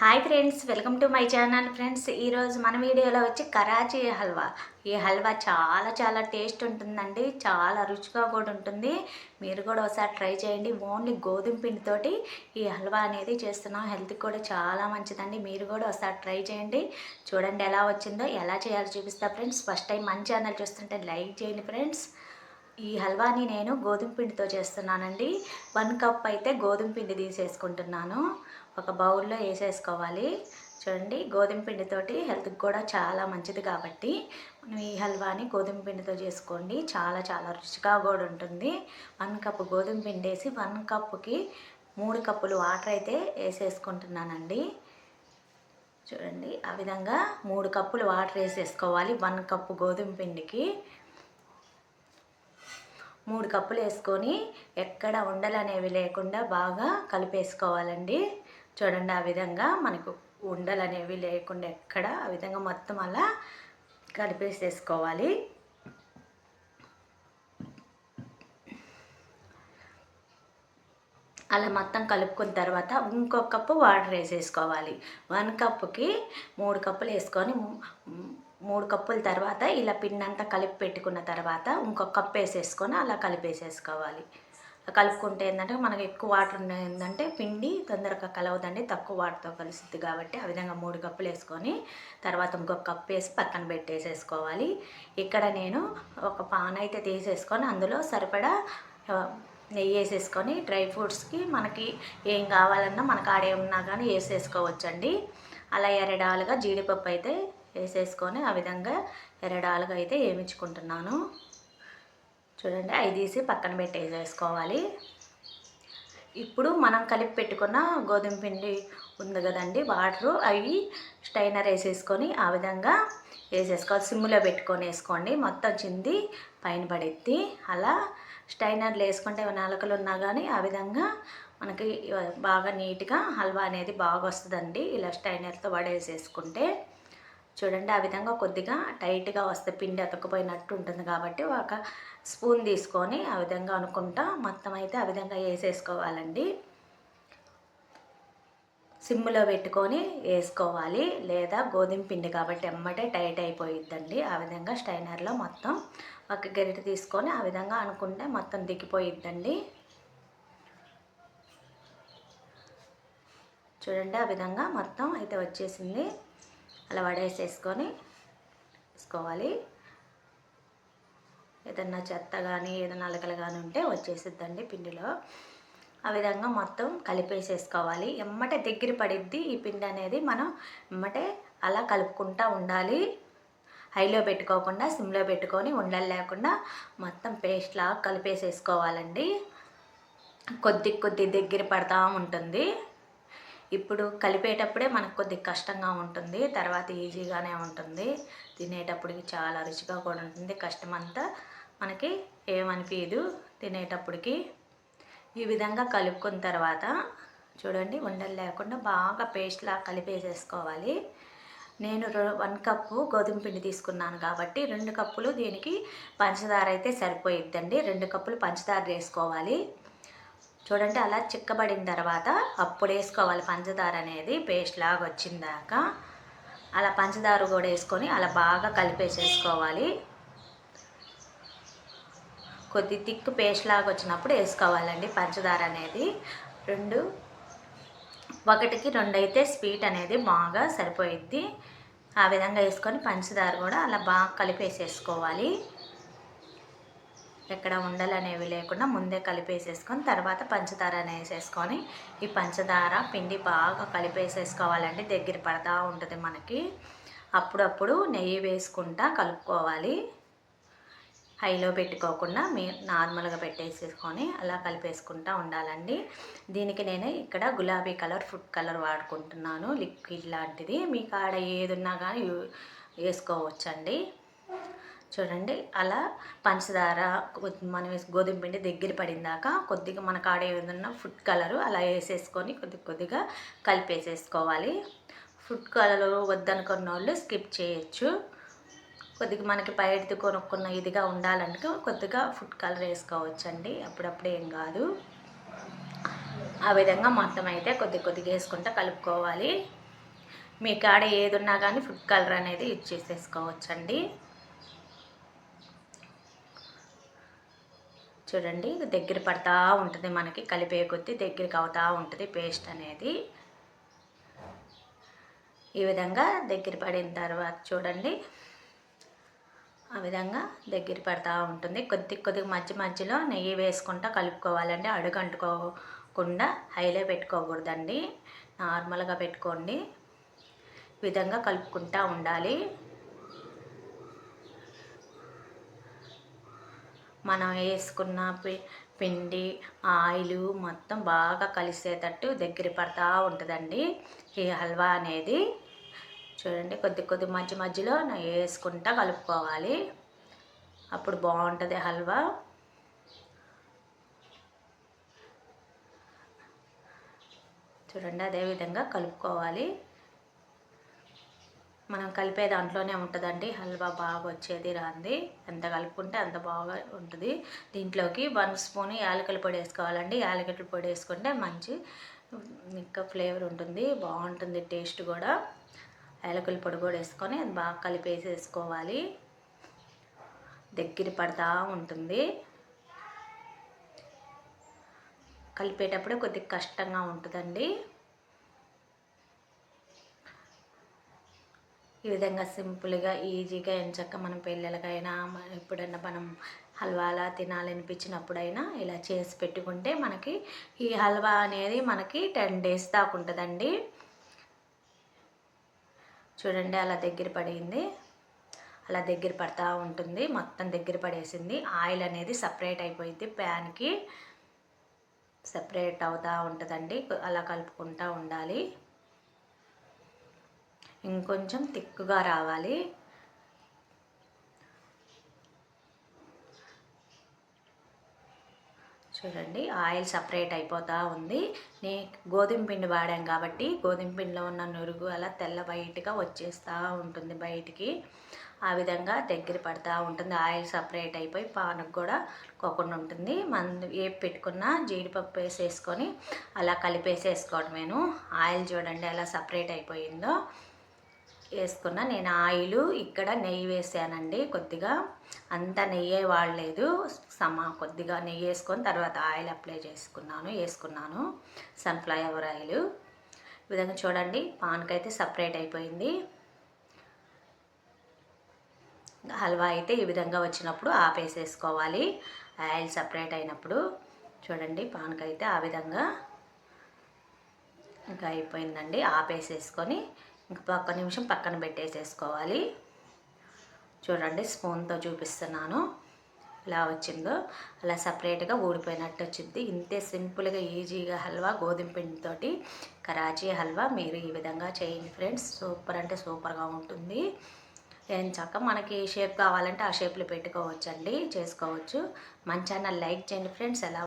Hi friends welcome to my channel friends ఈరోజు మన వీడియోలో వచ్చి కరాచీ హల్వా. ఈ హల్వా చాలా చాలా టేస్ట్ ఉంటుందండి. చాలా రుచిగా కూడా ఉంటుంది. మీరు కూడా ఒకసారి ట్రై చేయండి. ఓన్లీ గోధుమ పిండితోటి ఈ హల్వా అనేది చేస్తున్నాం. హెల్త్కి కూడా చాలా మంచిదండి. మీరు కూడా ఒకసారి ట్రై చేయండి. చూడండి ఎలా వచ్చిందో ఎలా చేయాలో చూపిస్తా ఫ్రెండ్స్ ఫస్ట్ టైం మన ఛానల్ చూస్తుంటే లైక్ చేయండి ఫ్రెండ్స్ ఈ హల్వాని నేను గోధుమ పిండితో చేస్తున్నానండి. వన్ కప్ అయితే గోధుమ పిండి తీసేసుకుంటున్నాను. ఒక బౌల్లో వేసేసుకోవాలి. చూడండి గోధుమ పిండితోటి హెల్త్కి కూడా చాలా మంచిది కాబట్టి మనం ఈ హల్వాని గోధుమ పిండితో చేసుకోండి. చాలా చాలా రుచిగా కూడా ఉంటుంది. వన్ కప్ గోధుమ పిండి వేసి వన్ కప్పుకి మూడు కప్పులు వాటర్ అయితే వేసేసుకుంటున్నానండి. చూడండి ఆ విధంగా మూడు కప్పులు వాటర్ వేసేసుకోవాలి వన్ కప్పు గోధుమ పిండికి. మూడు కప్పులు వేసుకొని ఎక్కడ ఉండలు అనేవి లేకుండా బాగా కలిపేసుకోవాలండి. చూడండి ఆ విధంగా మనకు ఉండలు అనేవి లేకుండా ఎక్కడ ఆ విధంగా మొత్తం అలా కలిపేసేసుకోవాలి. అలా మొత్తం కలుపుకున్న తర్వాత ఇంకొక కప్పు వాటర్ వేసేసుకోవాలి. వన్ కప్పుకి మూడు కప్పులు వేసుకొని మూడు కప్పుల తర్వాత ఇలా పిండి అంతా కలిపి పెట్టుకున్న తర్వాత ఇంకొక కప్పు వేసేసుకొని అలా కలిపేసేసుకోవాలి. కలుపుకుంటే ఏంటంటే మనకి ఎక్కువ వాటర్ ఏంటంటే పిండి తొందరగా కలవదండి. తక్కువ వాటర్తో కలుస్తుంది కాబట్టి ఆ విధంగా మూడు కప్పులు వేసుకొని తర్వాత ఇంకొక కప్పు వేసి పక్కన పెట్టేసేసుకోవాలి. ఇక్కడ నేను ఒక పాన్ అయితే తీసేసుకొని అందులో సరిపడా నెయ్యి వేసేసుకొని డ్రై ఫ్రూట్స్కి మనకి ఏం కావాలన్నా మనకు ఆడే ఉన్నా కానీ వేసేసుకోవచ్చండి. అలా ఎరడాలుగా జీడిపప్పు అయితే వేసేసుకొని ఆ విధంగా ఎరడాలుగా అయితే వేయించుకుంటున్నాను. చూడండి అవి తీసి పక్కన పెట్టేసేసుకోవాలి. ఇప్పుడు మనం కలిపి పెట్టుకున్న గోధుమ పిండి ఉంది కదండి వాటరు అవి స్టైనర్ వేసేసుకొని ఆ విధంగా వేసేసుకోవాలి. సిమ్లో పెట్టుకొని వేసుకోండి మొత్తం చింది పైన పడెత్తి అలా స్టైనర్లు వేసుకుంటే నాలుకలు ఉన్నా కానీ ఆ విధంగా మనకి బాగా నీట్గా హల్వా అనేది బాగా వస్తుందండి. ఇలా స్టైనర్తో పడేసేసుకుంటే చూడండి ఆ విధంగా కొద్దిగా టైట్గా వస్తే పిండి అతకపోయినట్టు ఉంటుంది కాబట్టి ఒక స్పూన్ తీసుకొని ఆ విధంగా అనుకుంటా మొత్తం అయితే ఆ విధంగా వేసేసుకోవాలండి. సిమ్లో పెట్టుకొని వేసుకోవాలి. లేదా గోధుమ పిండి కాబట్టి ఎమ్మటే టైట్ అయిపోయిద్దండి. ఆ విధంగా స్టైనర్లో మొత్తం ఒక గరిట తీసుకొని ఆ విధంగా అనుకుంటే మొత్తం దిగిపోయిద్దండి. చూడండి ఆ విధంగా మొత్తం అయితే వచ్చేసింది. అలా వడేసేసుకొని వేసుకోవాలి. ఏదన్నా చెత్త కానీ ఏదైనా అలకలు కానీ ఉంటే వచ్చేసిద్దండి పిండిలో. ఆ విధంగా మొత్తం కలిపేసేసుకోవాలి. ఎమ్మటే దగ్గర పడిద్ది ఈ పిండి అనేది. మనం ఎమ్మటే అలా కలుపుకుంటూ ఉండాలి. హైలో పెట్టుకోకుండా సిమ్లో పెట్టుకొని ఉండలు లేకుండా మొత్తం పేస్ట్లా కలిపేసేసుకోవాలండి. కొద్ది కొద్ది దగ్గర పడతా ఉంటుంది. ఇప్పుడు కలిపేటప్పుడే మనకు కొద్దిగా కష్టంగా ఉంటుంది తర్వాత ఈజీగానే ఉంటుంది. తినేటప్పటికి చాలా రుచిగా కూడా ఉంటుంది. కష్టం అంతా మనకి ఏమనిపించదు తినేటప్పటికి ఈ విధంగా కలుపుకున్న తర్వాత చూడండి ఉండలు లేకుండా బాగా పేస్ట్లా కలిపేసేసుకోవాలి. నేను వన్ కప్పు గోధుమ పిండి తీసుకున్నాను కాబట్టి రెండు కప్పులు దీనికి పంచదార అయితే సరిపోయిద్దండి. రెండు కప్పులు పంచదార వేసుకోవాలి. చూడండి అలా చిక్కబడిన తర్వాత అప్పుడు వేసుకోవాలి. పంచదార అనేది పేస్ట్ లాగా వచ్చిందాక అలా పంచదార కూడా వేసుకొని అలా బాగా కలిపేసేసుకోవాలి. కొద్ది తిక్కు పేస్ట్ లాగా వచ్చినప్పుడు వేసుకోవాలండి పంచదార అనేది. రెండు ఒకటికి రెండు అయితే స్వీట్ అనేది బాగా సరిపోయిద్ది. ఆ విధంగా వేసుకొని పంచదార కూడా అలా బాగా కలిపేసేసుకోవాలి. ఎక్కడ ఉండలు అనేవి లేకుండా ముందే కలిపేసేసుకొని తర్వాత పంచదార వేసేసుకొని ఈ పంచదార పిండి బాగా కలిపేసేసుకోవాలండి. దగ్గర పడతా ఉంటుంది మనకి. అప్పుడప్పుడు నెయ్యి వేసుకుంటా కలుపుకోవాలి. హైలో పెట్టుకోకుండా మీ నార్మల్గా పెట్టేసేసుకొని అలా కలిపేసుకుంటూ ఉండాలండి. దీనికి నేను ఇక్కడ గులాబీ కలర్ ఫుడ్ కలర్ వాడుకుంటున్నాను. లిక్విడ్ లాంటిది. మీ కాడ ఏది ఉన్నా కానీ వేసుకోవచ్చండి. చూడండి అలా పంచదార మనం గోధుమ పిండి దగ్గర పడిందాక కొద్దిగా మన కాడ ఏదన్నా ఫుడ్ కలరు అలా వేసేసుకొని కొద్ది కొద్దిగా కలిపేసేసుకోవాలి. ఫుడ్ కలర్ వద్దనుకున్న వాళ్ళు స్కిప్ చేయొచ్చు. కొద్దిగా మనకి బయటది కొనుక్కున్న ఇదిగా ఉండాలంటే కొద్దిగా ఫుడ్ కలర్ వేసుకోవచ్చండి. అప్పుడప్పుడు ఏం కాదు. ఆ విధంగా మొత్తం అయితే కొద్ది కొద్దిగా వేసుకుంటూ కలుపుకోవాలి. మీ కాడ ఏది ఉన్నా కానీ ఫుడ్ కలర్ అనేది యూజ్ చేసేసుకోవచ్చండి. చూడండి దగ్గర పడతా ఉంటుంది మనకి కలిపే కొద్దీ దగ్గరికి అవుతూ ఉంటుంది పేస్ట్ అనేది. ఈ విధంగా దగ్గర పడిన తర్వాత చూడండి ఆ విధంగా దగ్గర పడతా ఉంటుంది. కొద్ది కొద్దిగా మధ్య మధ్యలో నెయ్యి వేసుకుంటా కలుపుకోవాలండి. అడుగు అంటుకోకుండా హైలో పెట్టుకోకూడదండి. నార్మల్గా పెట్టుకోండి. విధంగా కలుపుకుంటూ ఉండాలి. మనం వేసుకున్న పి పిండి ఆయిల్ మొత్తం బాగా కలిసేటట్టు దగ్గర పడతా ఉంటుందండి. ఈ హల్వా అనేది చూడండి కొద్ది కొద్ది మధ్య మధ్యలో వేసుకుంటా కలుపుకోవాలి. అప్పుడు బాగుంటుంది హల్వా. చూడండి అదేవిధంగా కలుపుకోవాలి. మనం కలిపే దాంట్లోనే ఉంటుందండి. హల్వా బాగా వచ్చేది రాంది. ఎంత కలుపుకుంటే అంత బాగా ఉంటుంది. దీంట్లోకి వన్ స్పూన్ యాలకుల పొడి వేసుకోవాలండి. యాలకుల పొడి వేసుకుంటే మంచి ఇంకా ఫ్లేవర్ ఉంటుంది. బాగుంటుంది టేస్ట్ కూడా. యాలకుల పొడి కూడా వేసుకొని అది బాగా కలిపేసేసుకోవాలి. దగ్గర పడతా ఉంటుంది. కలిపేటప్పుడు కొద్దిగా కష్టంగా ఉంటుందండి. ఈ విధంగా సింపుల్గా ఈజీగా ఎంచక్క మనం పిల్లలకైనా ఎప్పుడైనా మనం హల్వాలా తినాలనిపించినప్పుడైనా ఇలా చేసి పెట్టుకుంటే మనకి ఈ హల్వా అనేది మనకి టెన్ డేస్ దాకా ఉంటుందండి. చూడండి అలా దగ్గర పడింది. అలా దగ్గర పడతా ఉంటుంది. మొత్తం దగ్గర పడేసింది. ఆయిల్ అనేది సపరేట్ అయిపోయింది ప్యాన్కి. సపరేట్ అవుతూ ఉంటుందండి. అలా కలుపుకుంటూ ఉండాలి. ఇంకొంచెం తిక్కుగా రావాలి. చూడండి ఆయిల్ సపరేట్ అయిపోతూ ఉంది. నే గోధుమ పిండి వాడాం కాబట్టి గోధుమ పిండిలో ఉన్న నురుగు అలా తెల్ల బయటగా వచ్చేస్తూ ఉంటుంది బయటికి. ఆ విధంగా దగ్గర పడుతూ ఉంటుంది. ఆయిల్ సపరేట్ అయిపోయి పానకు కూడా కోకుండా ఉంటుంది. మన ఏ పెట్టుకున్న జీడిపప్పు వేసేసుకొని అలా కలిపేసేసుకోవడమేను ఆయిల్ చూడండి ఎలా సపరేట్ అయిపోయిందో. వేసుకున్న. నేను ఆయిల్ ఇక్కడ నెయ్యి వేసానండి. కొద్దిగా అంత నెయ్యి వాడలేదు. సమ కొద్దిగా నెయ్యి వేసుకొని తర్వాత ఆయిల్ అప్లై చేసుకున్నాను వేసుకున్నాను. Sunflower oil. ఈ విధంగా చూడండి పాన్కి అయితే సపరేట్ అయిపోయింది. హల్వా అయితే ఈ విధంగా వచ్చినప్పుడు ఆపేసేసుకోవాలి. ఆయిల్ సపరేట్ అయినప్పుడు చూడండి పాన్కి అయితే ఆ విధంగా ఇంకా అయిపోయిందండి. ఆపేసేసుకొని ఇంకా ఒక్క నిమిషం పక్కన పెట్టేసేసుకోవాలి. చూడండి స్పూన్తో చూపిస్తున్నాను. ఎలా వచ్చిందో అలా సపరేట్గా ఊడిపోయినట్టు వచ్చింది. ఇంతే సింపుల్గా ఈజీగా హల్వా గోధుమ పిండితోటి కరాచీ హల్వా మీరు ఈ విధంగా చేయండి ఫ్రెండ్స్. సూపర్ అంటే సూపర్గా ఉంటుంది. ఏం చక్క మనకి షేప్ కావాలంటే ఆ షేప్లో పెట్టుకోవచ్చండి చేసుకోవచ్చు. మన ఛానల్ లైక్ చేయండి ఫ్రెండ్స్. ఎలా